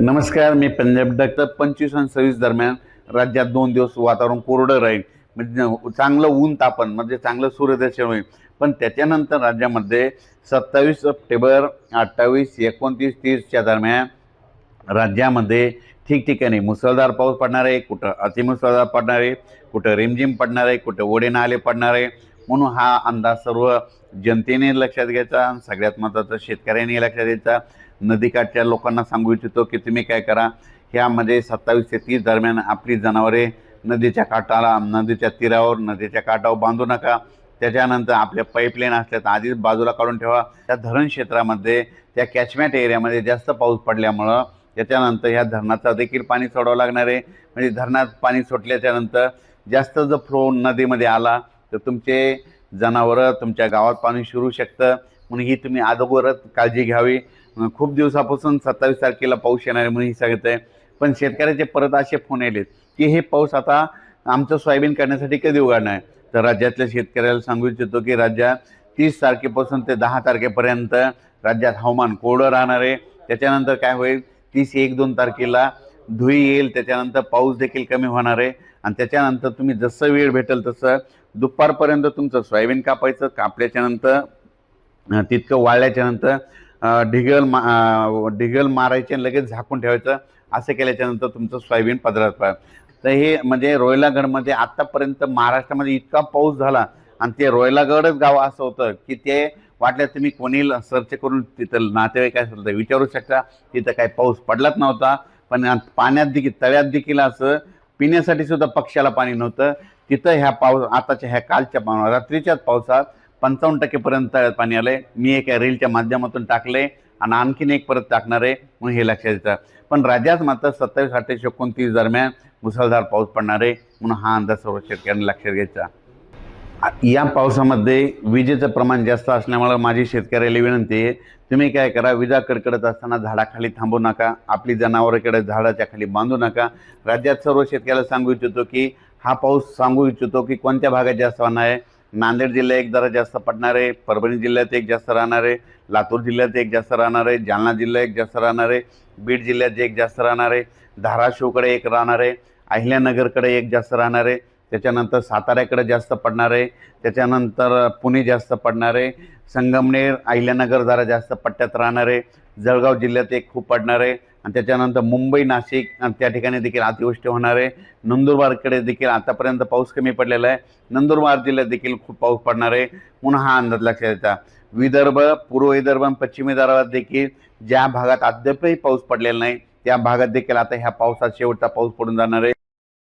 नमस्कार मी पंजाब डॉक्टर पंचवीस आणि सव्वीस दरम्यान राज्यात दोन दिवस वातावरण कोरडं राहील. म्हणजे चांगलं ऊन तापन म्हणजे चांगलं सूर्यदर्शन होईल. पण त्याच्यानंतर राज्यामध्ये सत्तावीस सप्टेंबर अठ्ठावीस एकोणतीस तीसच्या दरम्यान राज्यामध्ये ठिकठिकाणी मुसळधार पाऊस पडणार आहे कुठं अतिमुसळधार पडणार आहे कुठं रिमझिम पडणार आहे कुठं ओढे नाले पडणार आहे. म्हणून हा अंदाज सर्व जनतेने लक्षात घ्यायचा सगळ्यात महत्त्वाचं शेतकऱ्यांनी लक्षात घ्यायचा. नदीकाठच्या लोकांना सांगू इच्छितो की तुम्ही काय करा ह्यामध्ये सत्तावीस ते तीस दरम्यान आपली जनावरे नदीच्या काठाला नदीच्या तीरावर नदीच्या काठावर बांधू नका. त्याच्यानंतर आपल्या पाईपलाईन असल्या तर आधीच बाजूला काढून ठेवा. त्या धरण क्षेत्रामध्ये त्या कॅचमॅट एरियामध्ये जास्त पाऊस पडल्यामुळं त्याच्यानंतर ह्या धरणाचा देखील पाणी सोडावं लागणार आहे. म्हणजे धरणात पाणी सुटल्याच्यानंतर जास्त जर फ्लो नदीमध्ये आला तर तुमचे जनावरं तुमच्या गावात पाणी शिरू शकतं. म्हणून ही तुम्ही अगोदरच काळजी घ्यावी. खूप दिवसापासून सत्तावीस तारखेला पाऊस येणार आहे म्हणून हे सांगत आहे पण शेतकऱ्याचे परत असे फोन आलेत की हे पाऊस आता आमचं सोयाबीन करण्यासाठी कधी उघडणार आहे? तर राज्यातल्या शेतकऱ्याला सांगू इच्छितो की राज्यात तीस तारखेपासून ते दहा तारखेपर्यंत राज्यात हवामान कोरडं राहणार आहे. त्याच्यानंतर काय होईल? तीस एक दोन तारखेला धुई येईल. त्याच्यानंतर पाऊस देखील कमी होणार आहे. आणि त्याच्यानंतर तुम्ही जसं वेळ भेटेल तसं दुपारपर्यंत तुमचं सोयाबीन कापायचं. कापल्याच्यानंतर तितकं वाळल्याच्यानंतर ढिगल मा ढिगल मारायचे आणि लगेच झाकून ठेवायचं असं केल्याच्यानंतर तुमचं सोयाबीन पदरात तर हे म्हणजे रोयलागडमध्ये आत्तापर्यंत महाराष्ट्रामध्ये इतका पाऊस झाला आणि ते रोयलागडच गाव असं होतं की ते वाटलं तुम्ही कोणी सर्च करून तिथं नातेवाईक असेल तर विचारू शकता. तिथं काही पाऊस पडलाच नव्हता पण पाण्यात देखील तळ्यात देखील असं पिण्यासाठी सुद्धा पक्षाला पाणी नव्हतं. तिथं ह्या पाऊस आताच्या ह्या कालच्या रात्रीच्याच पावसात पंचावन्न टक्केपर्यंत तळ्यात पाणी आलंय. मी एका रीलच्या माध्यमातून टाकले आणि आणखीन एक परत टाकणार आहे म्हणून हे लक्षात येतं. पण राज्यात मात्र सत्तावीस अठ्ठावीस एकोणतीस दरम्यान मुसळधार पाऊस पडणार आहे म्हणून हा अंदाज सर्व शेतकऱ्यांनी लक्षात घ्यायचा. या पावसामध्ये विजेचं प्रमाण जास्त असल्यामुळे माझी शेतकऱ्याला विनंती आहे तुम्ही काय करा विजा कडकडत असताना झाडाखाली थांबू नका आपली जनावरांकडे झाडाच्या खाली बांधू नका. राज्यात सर्व शेतकऱ्याला सांगू इच्छितो की हा पाऊस सांगू इच्छितो की कोणत्या भागात जास्त होणार आहे? नांदेड जिल्हा एक जरा जास्त पडणार आहे परभणी जिल्ह्यात एक जास्त राहणार आहे लातूर जिल्ह्यात एक जास्त राहणार आहे जालना जिल्ह्यात एक जास्त राहणार आहे बीड जिल्ह्यात एक जास्त राहणार आहे धाराशिवकडे एक राहणार आहे अहिल्यानगरकडे एक जास्त राहणार आहे त्याच्यानंतर साताऱ्याकडे जास्त पडणार आहे त्याच्यानंतर पुणे जास्त पडणार आहे संगमनेर अहिल्यानगर जरा जास्त पट्ट्यात राहणार आहे जळगाव जिल्ह्यात एक खूप पडणार आहे आणि त्याच्यानंतर मुंबई नाशिक आणि त्या ठिकाणी देखील अतिवृष्टी होणार आहे. नंदुरबारकडे देखील आतापर्यंत पाऊस कमी पडलेला आहे. नंदुरबार जिल्ह्यात देखील खूप पाऊस पडणार आहे. म्हणून हा अंदाज लक्षात येतात विदर्भ पूर्व विदर्भ आणि पश्चिम विदर्भात देखील ज्या भागात अद्यापही पाऊस पडलेला नाही त्या भागात देखील आता ह्या पावसात शेवटचा पाऊस पडून जाणार आहे.